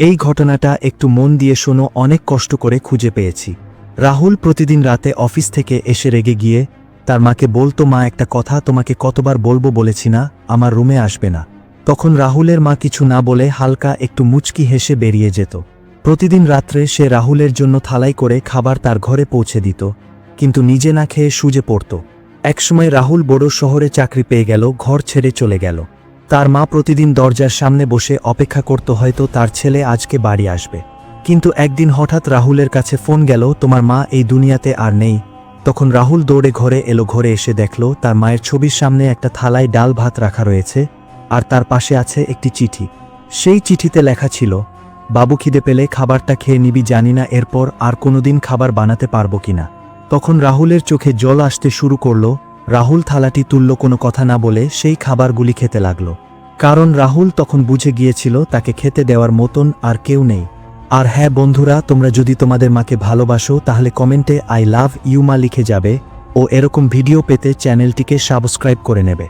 এই ঘটনাটা একটু মন দিয়ে শোনো, অনেক কষ্ট করে খুঁজে পেয়েছি। রাহুল প্রতিদিন রাতে অফিস থেকে এসে রেগে গিয়ে, তার মাকে বলতো মা, একটা কথা তোমাকে কতবার বলব বলেছি না, আমার রুমে আসবে না। তখন রাহুলের মা কিছু না বলে হালকা একটু মুচকি হেসে বেরিয়ে যেত। প্রতিদিন রাত্রে সে রাহুলের জন্য থালাই করে খাবার তার ঘরে পৌঁছে দিত, কিন্তু নিজে না খেয়ে সুজে পড়ত। একসময় রাহুল বড় শহরে চাকরি পেয়ে গেল, ঘর ছেড়ে চলে গেল। তার মা প্রতিদিন দরজার সামনে বসে অপেক্ষা করত হয়তো তার ছেলে আজকে বাড়ি আসবে। কিন্তু একদিন হঠাৎ রাহুলের কাছে ফোন গেল, তোমার মা এই দুনিয়াতে আর নেই। তখন রাহুল দৌড়ে ঘরে এলো, ঘরে এসে দেখল তার মায়ের ছবির সামনে একটা থালায় ডাল ভাত রাখা রয়েছে আর তার পাশে আছে একটি চিঠি। সেই চিঠিতে লেখা ছিল, বাবু খিদে পেলে খাবারটা খেয়ে নিবি, জানি না এরপর আর কোনোদিন খাবার বানাতে পারব কিনা। তখন রাহুলের চোখে জল আসতে শুরু করল রাহুল থালাটি তুলল কোনো কথা না বলে সেই খাবারগুলি খেতে লাগল। কারণ রাহুল তখন বুঝে গিয়েছিল তাকে খেতে দেওয়ার মতন আর কেউ নেই। আর হ্যাঁ বন্ধুরা, তোমরা যদি তোমাদের মাকে ভালোবাসো, তাহলে কমেন্টে আই লাভ ইউমা লিখে যাবে ও এরকম ভিডিও পেতে চ্যানেলটিকে সাবস্ক্রাইব করে নেবে।